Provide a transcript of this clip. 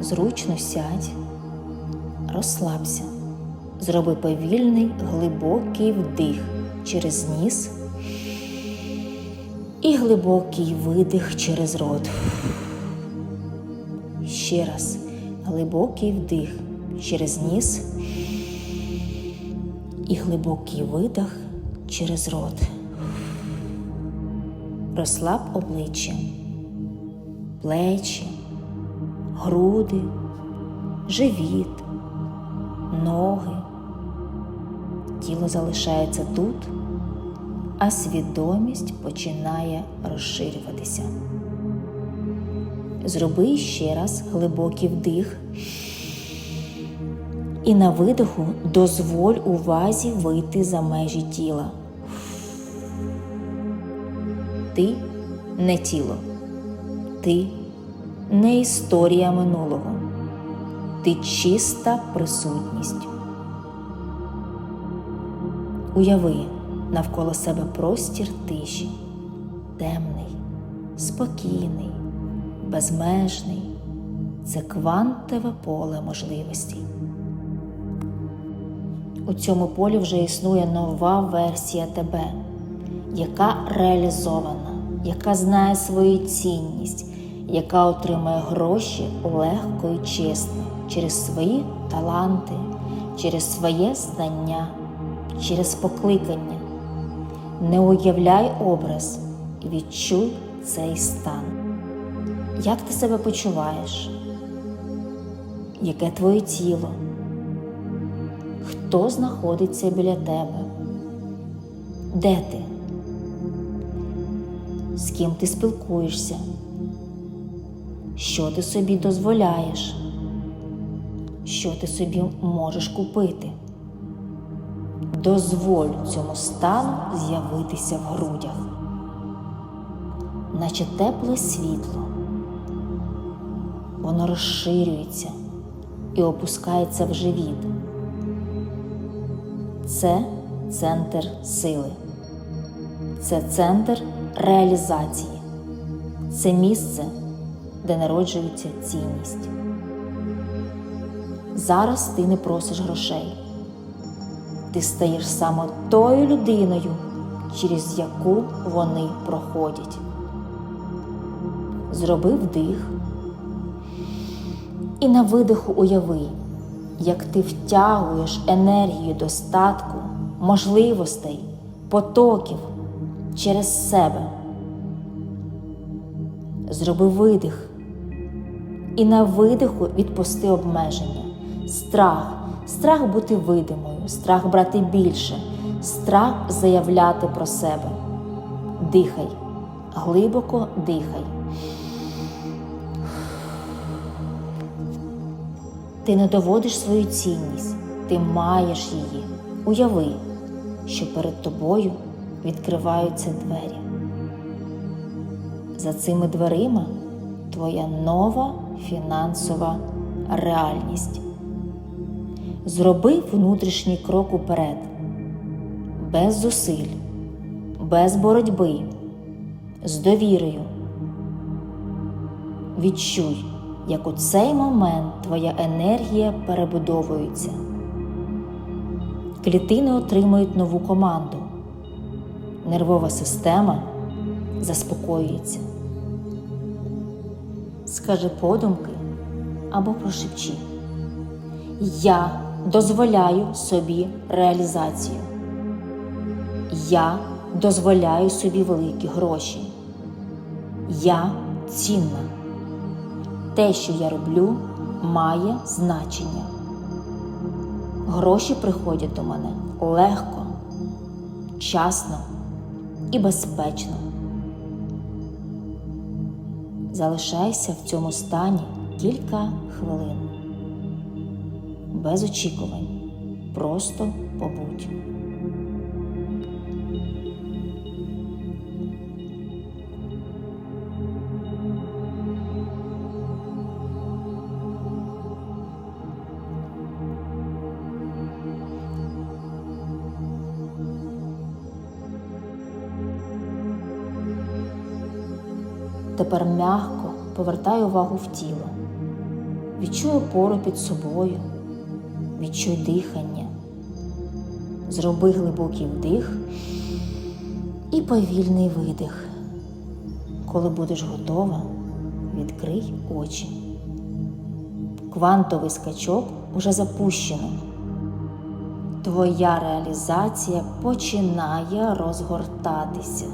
Зручно сядь, розслабся. Зроби повільний глибокий вдих через ніс і глибокий видих через рот. Ще раз глибокий вдих через ніс і глибокий видих через рот. Розслаб обличчя, плечі, груди, живіт, ноги. Тіло залишається тут, а свідомість починає розширюватися. Зроби ще раз глибокий вдих. І на видиху дозволь увазі вийти за межі тіла. Ти не тіло, ти не історія минулого, ти чиста присутність. Уяви навколо себе простір тиші, темний, спокійний, безмежний. Це квантове поле можливостей. У цьому полі вже існує нова версія тебе, яка реалізована, яка знає свою цінність, яка отримує гроші легко і чесно через свої таланти, через своє знання, через покликання. Не уявляй образ і відчуй цей стан. Як ти себе почуваєш? Яке твоє тіло? Хто знаходиться біля тебе? Де ти? З ким ти спілкуєшся? Що ти собі дозволяєш? Що ти собі можеш купити? Дозволь цьому стану з'явитися в грудях, наче тепле світло. Воно розширюється і опускається в живіт. Це центр сили, це центр реалізації, це місце, де народжується цінність. Зараз ти не просиш грошей, ти стаєш саме тою людиною, через яку вони проходять. Зроби вдих і на видиху уяви, як ти втягуєш енергію достатку, можливостей, потоків через себе. Зроби видих і на видиху відпусти обмеження, страх, страх бути видимою, страх брати більше, страх заявляти про себе. Дихай, глибоко дихай. Ти не доводиш свою цінність, ти маєш її. Уяви, що перед тобою відкриваються двері. За цими дверима твоя нова фінансова реальність. Зроби внутрішній крок уперед, без зусиль, без боротьби, з довірою. Відчуй як у цей момент твоя енергія перебудовується. Клітини отримують нову команду. Нервова система заспокоюється. Скажи подумки або прошепчи. Я дозволяю собі реалізацію. Я дозволяю собі великі гроші. Я цінна. Те, що я роблю, має значення. Гроші приходять до мене легко, часно і безпечно. Залишайся в цьому стані кілька хвилин. Без очікувань. Просто побудь. Тепер м'яко повертай увагу в тіло. Відчуй опору під собою, відчуй дихання. Зроби глибокий вдих і повільний видих. Коли будеш готова, відкрий очі. Квантовий скачок уже запущено. Твоя реалізація починає розгортатися.